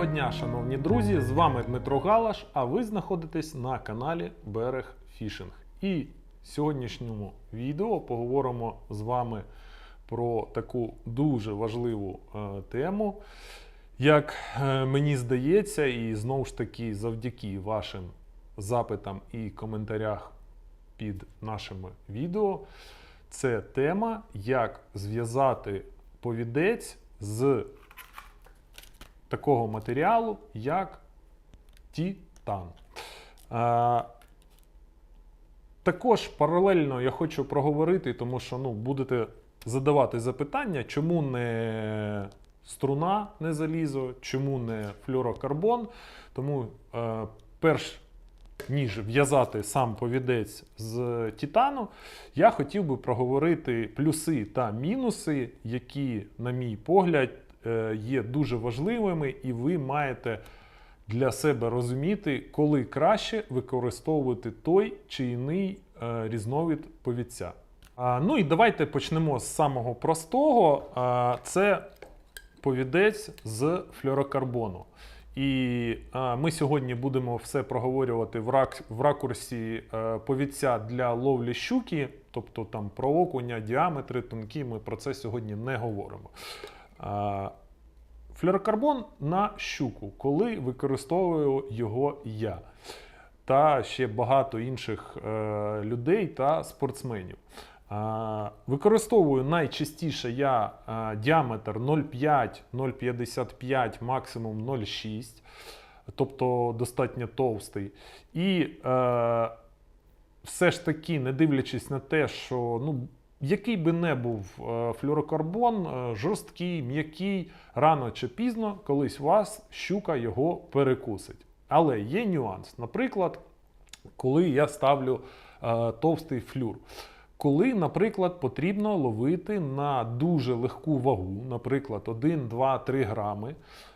Доброго дня, шановні друзі! З вами Дмитро Галаш, а ви знаходитесь на каналі Берег Фішинг. І в сьогоднішньому відео поговоримо з вами про таку дуже важливу е, тему. Як е, мені здається, і знову ж таки завдяки вашим запитам і коментарях під нашими відео, це тема, як зв'язати повідець з такого матеріалу, як титан. Е, також паралельно я хочу проговорити, тому що ну, будете задавати запитання, чому не струна не залізо, чому не флюрокарбон. Тому е, перш ніж в'язати сам повідець з титану, я хотів би проговорити плюси та мінуси, які, на мій погляд, є дуже важливими, і ви маєте для себе розуміти, коли краще використовувати той чи іний е, різновид повідця. Ну і давайте почнемо з самого простого. Це повідець з флюорокарбону. І е, ми сьогодні будемо все проговорювати в, ракурсі е, повідця для ловлі щуки, тобто там про окуня, діаметри тонкі. Ми про це сьогодні не говоримо. Флюорокарбон на щуку, коли використовую його я та ще багато інших е, людей та спортсменів. Використовую найчастіше я е, діаметр 0,5, 0,55, максимум 0,6, тобто достатньо товстий. І е, все ж таки, не дивлячись на те, що ну, який би не був е, флюорокарбон, е, жорсткий, м'який, рано чи пізно, колись вас щука його перекусить. Але є нюанс. Наприклад, коли я ставлю е, товстий флюр. Коли, наприклад, потрібно ловити на дуже легку вагу, наприклад, 1, 2, 3 грами,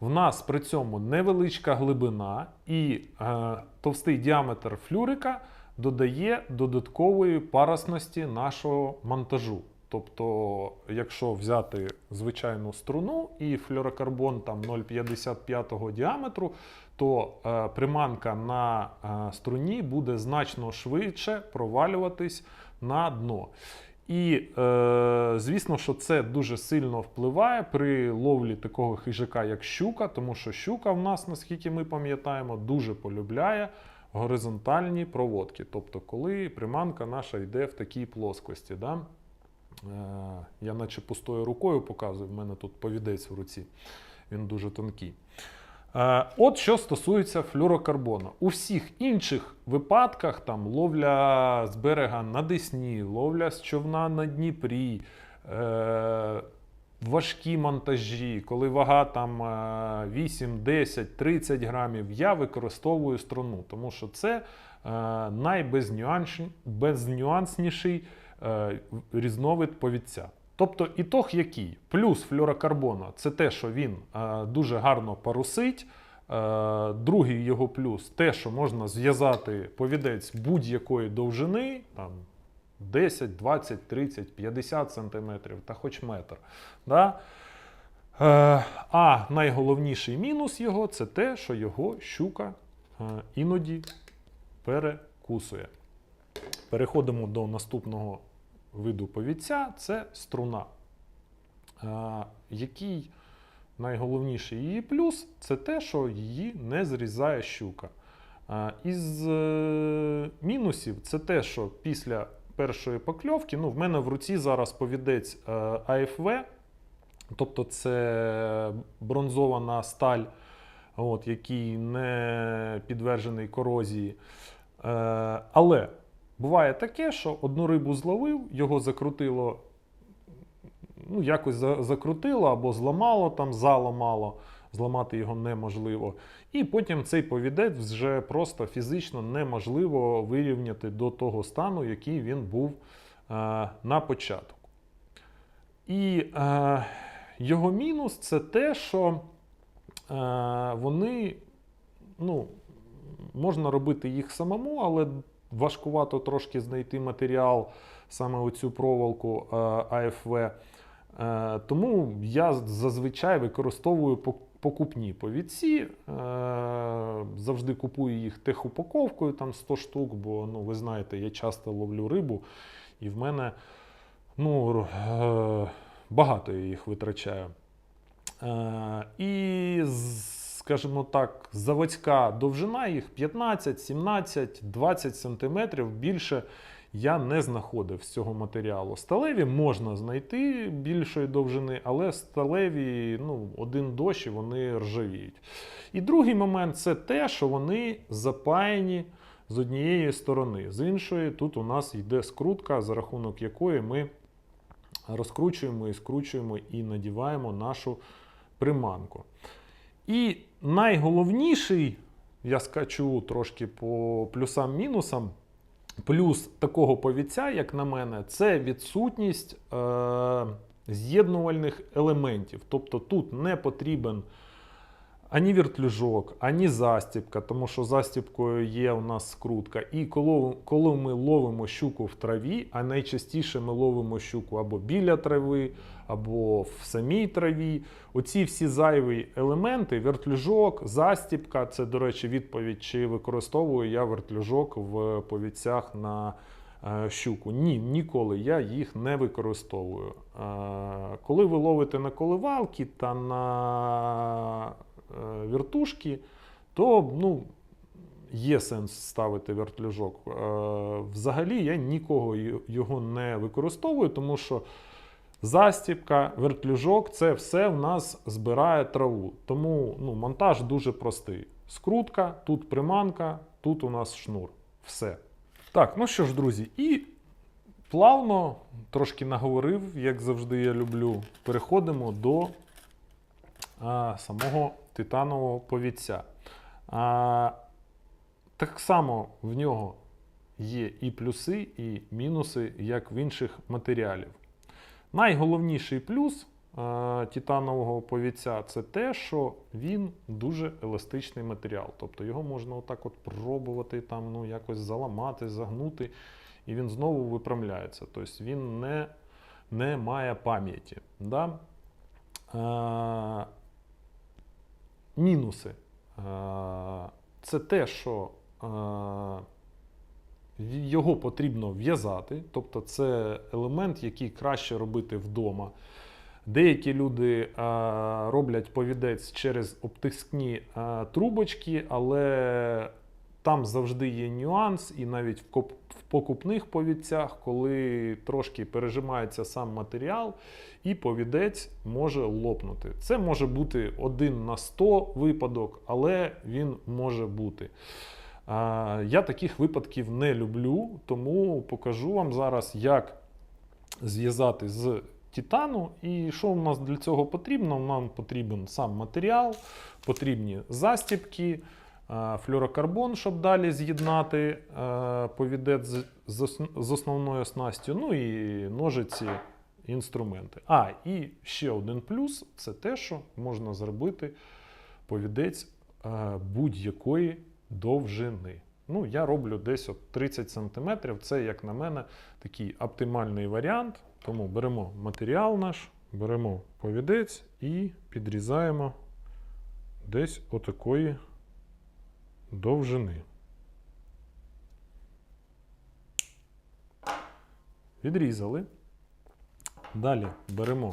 в нас при цьому невеличка глибина і е, товстий діаметр флюрика додає додаткової парусності нашого монтажу. Тобто, якщо взяти звичайну струну і флюорокарбон там 0,55 діаметру, то е, приманка на е, струні буде значно швидше провалюватись на дно. І е, звісно, що це дуже сильно впливає при ловлі такого хижака, як щука, тому що щука в нас, наскільки ми пам'ятаємо, дуже полюбляє горизонтальні проводки. Тобто, коли приманка наша йде в такій плоскості. Да? Е, я наче пустою рукою показую, в мене тут повідець в руці, він дуже тонкий. Е, От що стосується флюрокарбону. У всіх інших випадках, там ловля з берега на Десні, ловля з човна на Дніпрі, е, важкі монтажі, коли вага там е, 8, 10, 30 грамів, я використовую струну, тому що це е, найбезнюанші- безнюансніший е, різновид повідця. Тобто ітог який? Плюс флюорокарбону це те, що він е, дуже гарно парусить. Другий його плюс те, що можна зв'язати повідець будь-якої довжини, там 10, 20, 30, 50 сантиметрів та хоч метр. Да? Е, а найголовніший мінус його це те, що його щука е, іноді перекусує. Переходимо до наступного виду повідця це струна. Е, який найголовніший її плюс це те, що її не зрізає щука. Із мінусів це те, що після першої покльовки, ну, в мене в руці зараз повідець е, АФВ, тобто це бронзована сталь, от, який не підтверджений корозії. Е, але буває таке, що одну рибу зловив, його закрутило, ну, якось закрутило або зламало, там заламало, зламати його неможливо. І потім цей повідець вже просто фізично неможливо вирівняти до того стану, який він був е, на початку. І е, його мінус це те, що е, вони, ну, можна робити їх самому, але важкувато трошки знайти матеріал, саме оцю проволоку е, АФВ. Е, Тому я зазвичай використовую покупні повідці. Е, завжди купую їх техупаковкою, там 100 штук, бо ну, ви знаєте, я часто ловлю рибу, і в мене ну, е, багато я їх витрачаю. Е, і, скажімо так, заводська довжина їх 15, 17, 20 сантиметрів. Більше я не знаходив з цього матеріалу. Сталеві можна знайти більшої довжини, але сталеві ну, один дощ і вони ржавіють. І другий момент це те, що вони запаяні з однієї сторони. З іншої, тут у нас йде скрутка, за рахунок якої ми розкручуємо і скручуємо і надіваємо нашу приманку. І найголовніший, я скачу трошки по плюсам-мінусам. Плюс такого повіця, як на мене, це відсутність е, з'єднувальних елементів. Тобто тут не потрібен ані вертлюжок, ані застібка, тому що застібкою є у нас скрутка. І коли, коли ми ловимо щуку в траві, а найчастіше ми ловимо щуку або біля трави, або в самій траві, оці всі зайві елементи, вертлюжок, застібка, це, до речі, відповідь, чи використовую я вертлюжок в повідцях на е, щуку. Ні, ніколи я їх не використовую. Е, Коли ви ловите на коливалки та на е, вертушки, то ну, є сенс ставити вертлюжок. Е, Взагалі я нікого його не використовую, тому що застібка, вертлюжок це все в нас збирає траву. Тому ну, монтаж дуже простий. Скрутка, тут приманка, тут у нас шнур. Все. Так, ну що ж, друзі, і плавно трошки наговорив, як завжди я люблю. Переходимо до а, самого титанового повідця. А, так само в нього є і плюси, і мінуси, як в інших матеріалів. Найголовніший плюс е, титанового повідця це те, що він дуже еластичний матеріал. Тобто його можна отак от пробувати, там, ну, якось заламати, загнути, і він знову випрямляється. Тобто він не, не має пам'яті. Да? Мінуси. Е, це те, що е, його потрібно в'язати, тобто це елемент, який краще робити вдома. Деякі люди е, роблять повідець через обтискні трубочки, але там завжди є нюанс, і навіть в, покупних повідцях, коли трошки пережимається сам матеріал, і повідець може лопнути. Це може бути один на 100 випадок, але він може бути. Я таких випадків не люблю, тому покажу вам зараз, як зв'язати з титану. І що в нас для цього потрібно? Нам потрібен сам матеріал, потрібні застібки, флюрокарбон, щоб далі з'єднати а, повідець з- з ос- основною снастю, ну і ножиці, інструменти. А, і ще один плюс це те, що можна зробити повідець е, будь-якої довжини. Ну, я роблю десь от 30 см. Це, як на мене, такий оптимальний варіант. Тому беремо матеріал наш, беремо повідець і підрізаємо десь отакої довжини. Відрізали. Далі беремо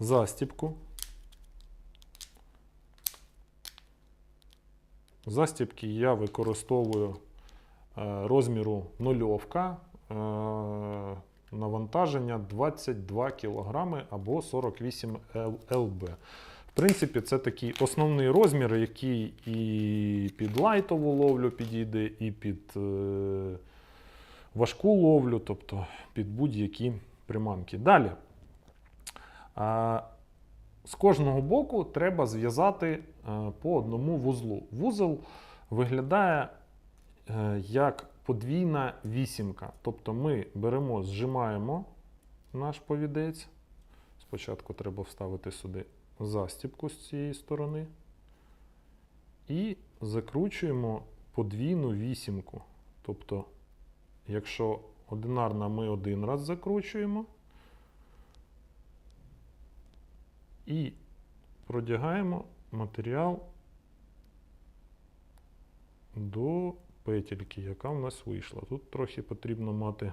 застібку. Застібки я використовую е, розміру нульовка, е, навантаження 22 кг або 48 ЛБ. Принципі, це такий основний розмір, який і під лайтову ловлю підійде, і під е, важку ловлю, тобто під будь-які приманки. Далі. З кожного боку треба зв'язати е, по одному вузлу. Вузол виглядає е, як подвійна вісімка. Тобто ми беремо, зжимаємо наш повідець. Спочатку треба вставити сюди застібку з цієї сторони. І закручуємо подвійну вісімку. Тобто, якщо одинарна ми один раз закручуємо, і продягаємо матеріал до петельки, яка в нас вийшла. Тут трохи потрібно мати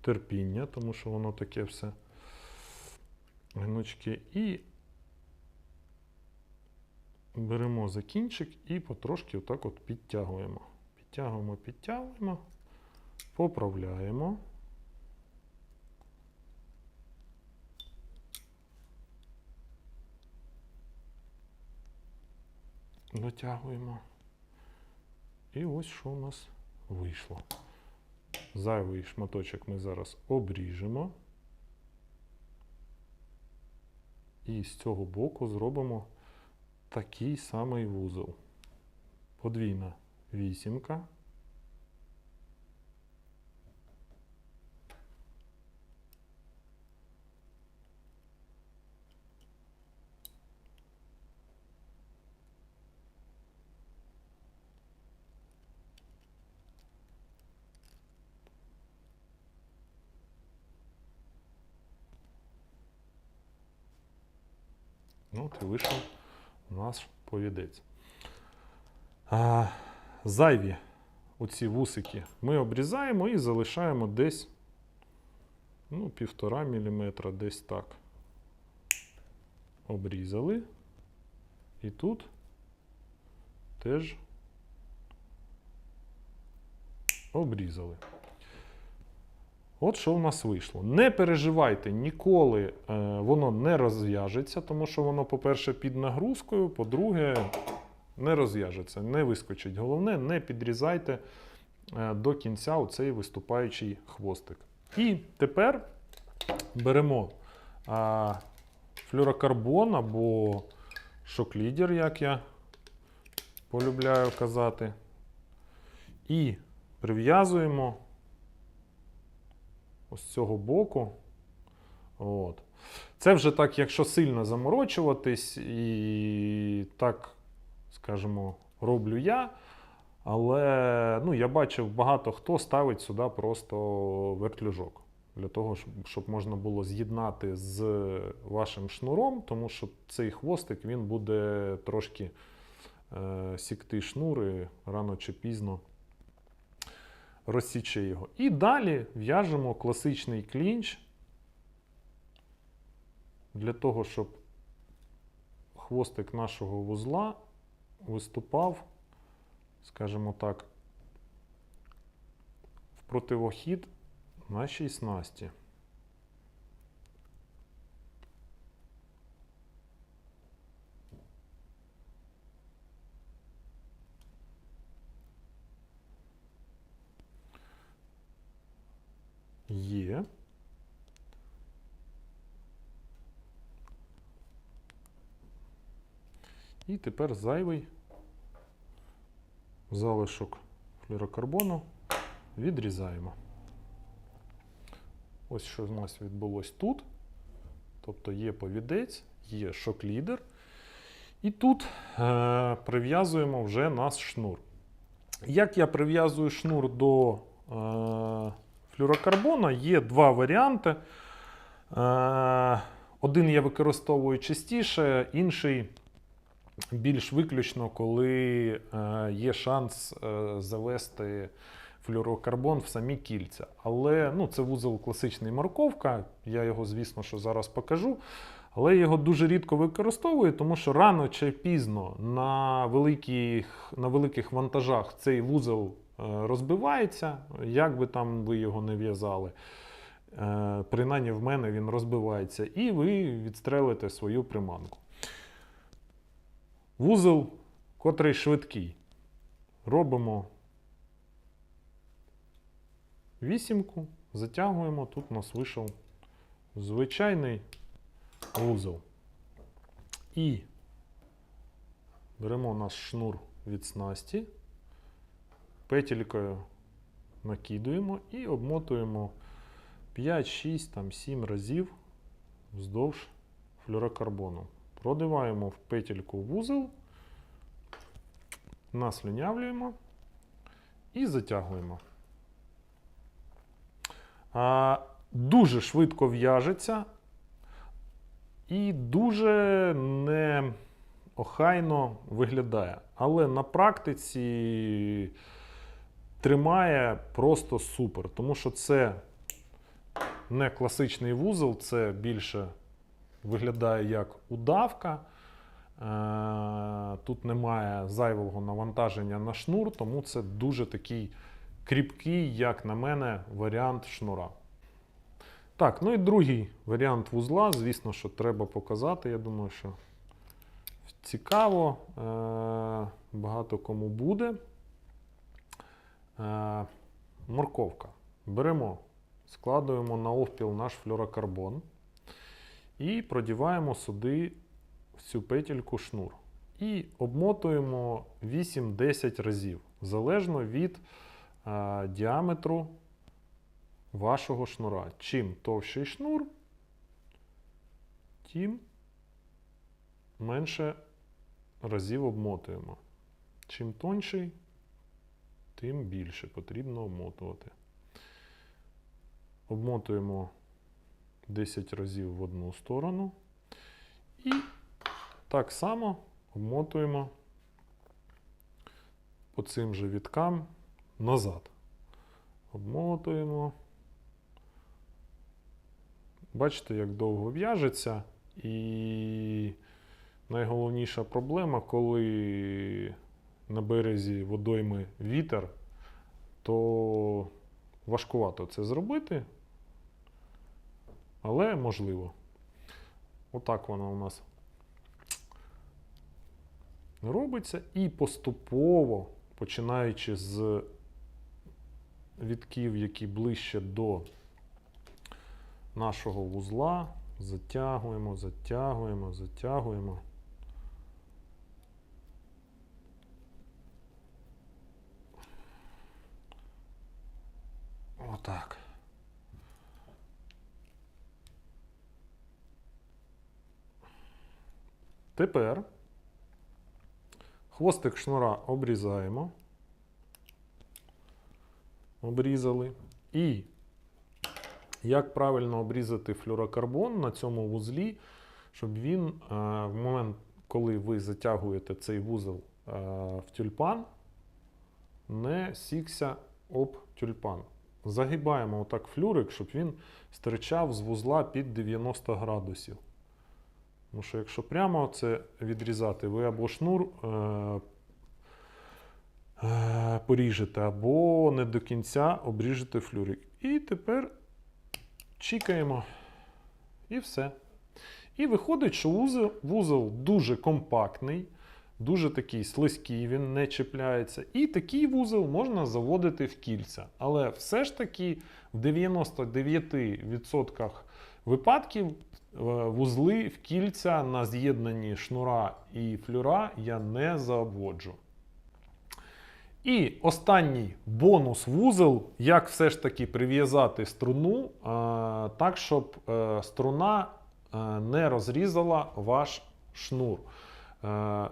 терпіння, тому що воно таке все гнучке. І беремо за кінчик і потрошки отак от підтягуємо. Підтягуємо, підтягуємо, поправляємо. Дотягуємо. І ось що у нас вийшло. Зайвий шматочок ми зараз обріжемо. І з цього боку зробимо такий самий вузол. Подвійна вісімка. Ну, і вийшов наш повідець. А, зайві оці вусики ми обрізаємо і залишаємо десь ну, півтора міліметра, десь так. Обрізали. І тут теж обрізали. От що в нас вийшло. Не переживайте, ніколи е, воно не розв'яжеться, тому що воно, по-перше, під нагрузкою, по-друге, не розв'яжеться, не вискочить. Головне, не підрізайте е, до кінця оцей виступаючий хвостик. І тепер беремо а, флюрокарбон або шок-лідер, як я полюбляю казати. І прив'язуємо ось з цього боку. От. Це вже так, якщо сильно заморочуватись, і так, скажімо, роблю я. Але ну, я бачив, багато хто ставить сюди просто вертлюжок. Для того, щоб, можна було з'єднати з вашим шнуром, тому що цей хвостик він буде трошки е, сікти шнури рано чи пізно розсіче його. І далі в'яжемо класичний клінч для того, щоб хвостик нашого вузла виступав, скажімо так, в противохід нашій снасті. Є. І тепер зайвий залишок флюрокарбону відрізаємо. Ось що в нас відбулось тут. Тобто є повідець, є шок-лідер. І тут е, прив'язуємо вже наш шнур. Як я прив'язую шнур до е, флюрокарбона, є два варіанти. Е, один я використовую частіше, інший більш виключно, коли е, є шанс е, завести флюрокарбон в самі кільця. Але ну, це вузол класичний морковка. Я його, звісно, що зараз покажу. Але його дуже рідко використовую, тому що рано чи пізно на великих, на великих вантажах цей вузол е, розбивається, як би там ви його не в'язали. Принаймні в мене він розбивається, і ви відстрелите свою приманку. Вузол, котрий швидкий. Робимо вісімку, затягуємо. Тут у нас вийшов звичайний вузол. І беремо наш шнур від снасті, петелькою накидуємо і обмотуємо 5, 6, там, 7 разів вздовж флюрокарбону. Продиваємо в петельку вузол, наслюнявлюємо і затягуємо. А, дуже швидко в'яжеться. і дуже неохайно виглядає. Але на практиці тримає просто супер, тому що це не класичний вузол, це більше виглядає як удавка. Е, Тут немає зайвого навантаження на шнур, тому це дуже такий кріпкий, як на мене, варіант шнура. Так, ну і другий варіант вузла, звісно, що треба показати. Я думаю, що цікаво, е, багато кому буде. Е, Морковка. Беремо, складуємо на овпіл наш флюрокарбон і продіваємо сюди в цю петельку шнур. І обмотуємо 8-10 разів, залежно від е, діаметру вашого шнура. Чим товщий шнур, тим менше разів обмотуємо. Чим тонший, тим більше потрібно обмотувати. Обмотуємо 10 разів в одну сторону. І так само обмотуємо по цим же віткам назад. Обмотуємо. Бачите, як довго в'яжеться. І найголовніша проблема, коли на березі водойми вітер, то важкувато це зробити, але можливо. Отак вона у нас робиться і поступово, починаючи з вітків, які ближче до нашого вузла, затягуємо, затягуємо, затягуємо. Тепер хвостик шнура обрізаємо. Обрізали. І як правильно обрізати флюрокарбон на цьому вузлі, щоб він е, в момент, коли ви затягуєте цей вузол е, в тюльпан, не сікся об тюльпан. Загибаємо отак флюрик, щоб він стирчав з вузла під 90 градусів. Тому що якщо прямо це відрізати, ви або шнур е, е, поріжете, або не до кінця обріжете флюрик. І тепер чікаємо. І все. І виходить, що вузол, вузол дуже компактний, дуже такий слизький, він не чіпляється. І такий вузол можна заводити в кільця. Але все ж таки в 99% випадків е, вузли в кільця на з'єднанні шнура і флюра я не заводжу. І останній бонус вузол, як все ж таки прив'язати струну е, так, щоб е, струна е, не розрізала ваш шнур. Е,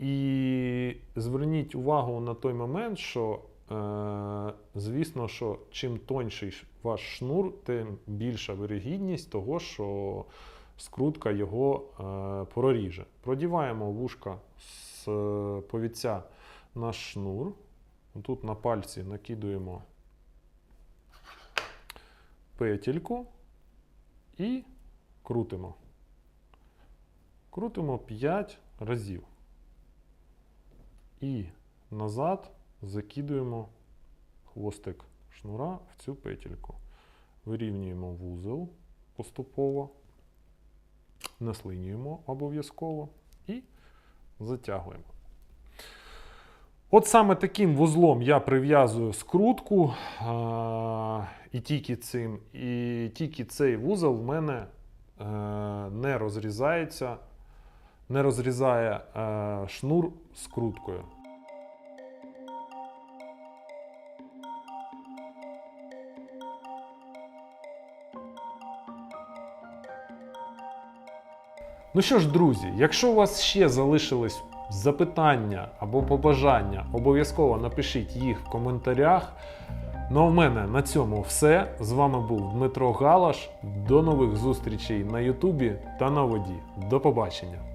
і зверніть увагу на той момент, що, е, звісно, що чим тонший ваш шнур, тим більша вирогідність того, що скрутка його е, проріже. Продіваємо вушка з е, повідця наш шнур. Тут на пальці накидуємо петельку і крутимо. Крутимо 5 разів. І назад закидуємо хвостик шнура в цю петельку. Вирівнюємо вузол поступово, наслинюємо обов'язково і затягуємо. От саме таким вузлом я прив'язую скрутку, а, і тільки цим, і тільки цей вузол в мене е, не розрізається, не розрізає е, шнур скруткою. Ну що ж, друзі, якщо у вас ще залишились запитання або побажання, обов'язково напишіть їх в коментарях. Ну а в мене на цьому все. З вами був Дмитро Галаш. До нових зустрічей на Ютубі та на воді. До побачення!